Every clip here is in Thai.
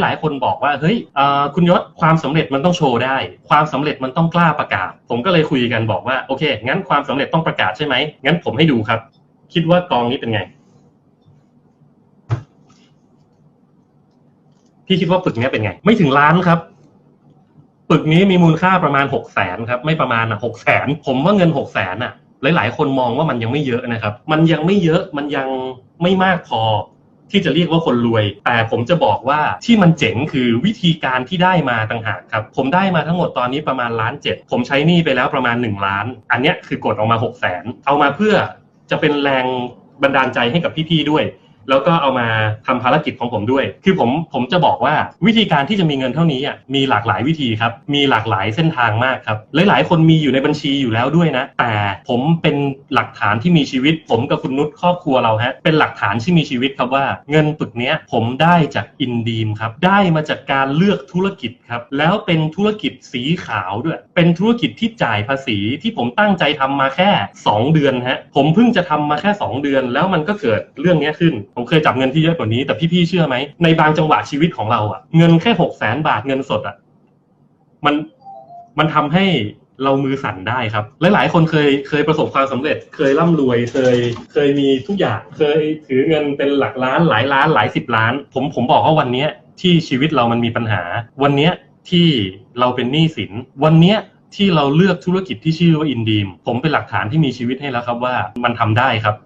หลายๆคนบอกว่าเฮ้ยคุณยศความสำเร็จมันต้องโชว์ได้ ความสำเร็จมันต้องกล้าประกาศ ผมก็เลยคุยกันบอกว่าโอเค งั้นความสำเร็จต้องประกาศใช่ไหมงั้นผมให้ดูครับ คิดว่ากองนี้เป็นไง พี่คิดว่าปึกนี้เป็นไง ไม่ถึงล้านครับปึกนี้มีมูลค่าประมาณหกแสนครับ ไม่ประมาณอะหกแสนผมว่าเงินหกแสนอะ หลาย ๆ คนมองว่ามันยังไม่เยอะนะครับ มันยังไม่เยอะมันยังไม่มากพอ ที่จะเรียกว่าคนรวย แต่ผมจะบอกว่าที่มันเจ๋งคือวิธีการที่ได้มาต่างหากครับ ผมได้มาทั้งหมดตอนนี้ประมาณล้านเจ็ดผมใช้หนี้ไปแล้วประมาณ 1 ล้าน อันนี้คือกดออกมา6กแสนเอามาเพื่อจะเป็นแรงบันดาลใจให้กับพี่ๆด้วย แล้วก็เอามาทำภารกิจของผมด้วย คือผมผมจะบอกว่าวิธีการที่จะมีเงินเท่านี้อะมีหลากหลายวิธีครับมีหลากหลายเส้นทางมากครับหลายๆ คนมีอยู่ในบัญชีอยู่แล้วด้วยนะ แต่ผมเป็นหลักฐานที่มีชีวิต ผมกับคุณนุชครอบครัวเราฮะเป็นหลักฐานที่มีชีวิตครับว่าเงินปึกเนี้ยผมได้จากอินดีมครับได้มาจากการเลือกธุรกิจครับแล้วเป็นธุรกิจสีขาวด้วย เป็นธุรกิจที่จ่ายภาษีที่ผมตั้งใจทำมาแค่ 2 เดือนฮะผมเพิ่งจะทำมาแค่ 2 เดือน แล้วมันก็เกิดเรื่องเนี้ยขึ้นผมเคยจับเงินที่เยอะกว่านี้แต่พี่ๆเชื่อไหมในบางจังหวะชีวิตของเราอะเงินแค่หกแสนบาทเงินสดอะมันมันทำให้เรามือสั่นได้ครับ หลาย ๆ คนเคยเคยประสบความสำเร็จ เคยร่ำรวย เคยเคยมีทุกอย่าง เคยถือเงินเป็นหลักล้านหลายล้านหลายสิบล้าน ผมผมบอกว่าวันเนี้ยที่ชีวิตเรามันมีปัญหา วันเนี้ยที่เราเป็นหนี้สิน วันเนี้ยที่เราเลือกธุรกิจที่ชื่อว่าอินดีม ผมเป็นหลักฐานที่มีชีวิตให้แล้วครับว่ามันทำได้ครับ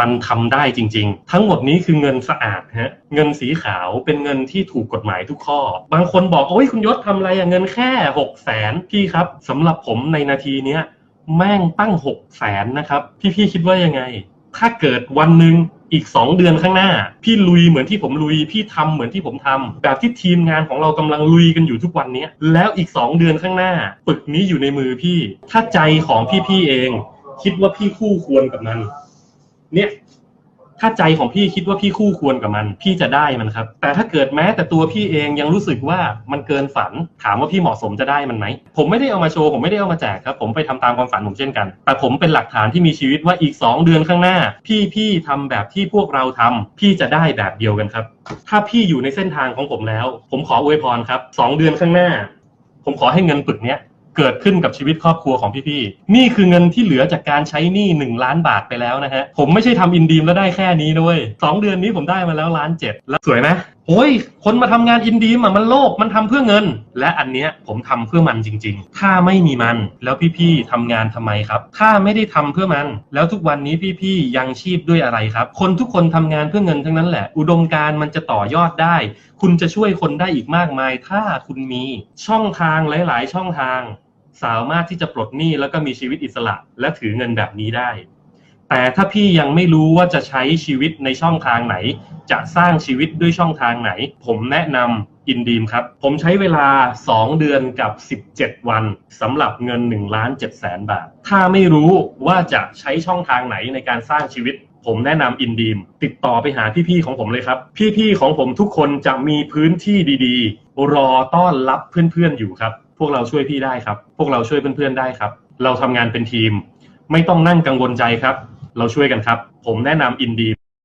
มันทำได้จริง ๆ ทั้งหมดนี้คือเงินสะอาดฮะเงินสีขาวเป็นเงินที่ถูกกฎหมายทุกข้อ บางคนบอกโอ้ยคุณยศทำอะไรอะเงินแค่หกแสนพี่ครับสำหรับผมในนาทีเนี้ยแม่งตั้งหกแสนนะครับพี่ๆคิดว่ายังไง ถ้าเกิดวันหนึ่งอีก 2 เดือนข้างหน้า พี่ลุยเหมือนที่ผมลุย พี่ทำเหมือนที่ผมทำแบบที่ทีมงานของเรากำลังลุยกันอยู่ทุกวันเนี้ยแล้วอีก 2 เดือนข้างหน้าปึกนี้อยู่ในมือพี่ ถ้าใจของพี่ๆเอง คิดว่าพี่คู่ควรกับมัน เนี่ย ถ้าใจของพี่คิดว่าพี่คู่ควรกับมัน พี่จะได้มันครับ แต่ถ้าเกิดแม้แต่ตัวพี่เองยังรู้สึกว่ามันเกินฝัน ถามว่าพี่เหมาะสมจะได้มันไหม ผมไม่ได้เอามาโชว์ ผมไม่ได้เอามาแจกครับ ผมไปทำตามความฝันผมเช่นกัน แต่ผมเป็นหลักฐานที่มีชีวิตว่าอีก 2 เดือนข้างหน้า พี่พี่ทำแบบที่พวกเราทำพี่จะได้แบบเดียวกันครับ ถ้าพี่อยู่ในเส้นทางของผมแล้ว ผมขออวยพรครับ2เดือนข้างหน้า ผมขอให้เงินปึกเนี้ย เกิดขึ้นกับชีวิตครอบครัวของพี่ๆ นี่คือเงินที่เหลือจากการใช้หนี้หนึ่งล้านบาทไปแล้วนะฮะ ผมไม่ใช่ทำอินดีมแล้วได้แค่นี้ด้วยสองเดือนนี้ผมได้มาแล้วล้านเจ็ดแล้วสวยไหมโอ้ยคนมาทำงานอินดีมมันโลภมันทำเพื่อเงิน และอันเนี้ยผมทำเพื่อมันจริง ๆ ถ้าไม่มีมันแล้วพี่ๆทำงานทำไมครับ ถ้าไม่ได้ทำเพื่อมัน แล้วทุกวันนี้พี่ๆยังชีพด้วยอะไรครับ คนทุกคนทำงานเพื่อเงินทั้งนั้นแหละ อุดมการณ์มันจะต่อยอดได้ คุณจะช่วยคนได้อีกมากมาย ถ้าคุณมีช่องทางหลาย ๆ ช่องทาง สามารถที่จะปลดหนี้แล้วก็มีชีวิตอิสระ และถือเงินแบบนี้ได้ แต่ถ้าพี่ยังไม่รู้ว่าจะใช้ชีวิตในช่องทางไหน จะสร้างชีวิตด้วยช่องทางไหน ผมแนะนำอินดีมครับ ผมใช้เวลา 2 เดือนกับ 17 วันสำหรับเงิน1ล้าน7แสนบาท ถ้าไม่รู้ว่าจะใช้ช่องทางไหนในการสร้างชีวิตผมแนะนำอินดีม ติดต่อไปหาพี่ๆของผมเลยครับ พี่ๆของผมทุกคนจะมีพื้นที่ดีๆ รอต้อนรับเพื่อนๆอยู่ครับ พวกเราช่วยพี่ได้ครับ พวกเราช่วยเพื่อนๆได้ครับ เราทำงานเป็นทีม ไม่ต้องนั่งกังวลใจครับ เราช่วยกันครับ ผมแนะนำอินดี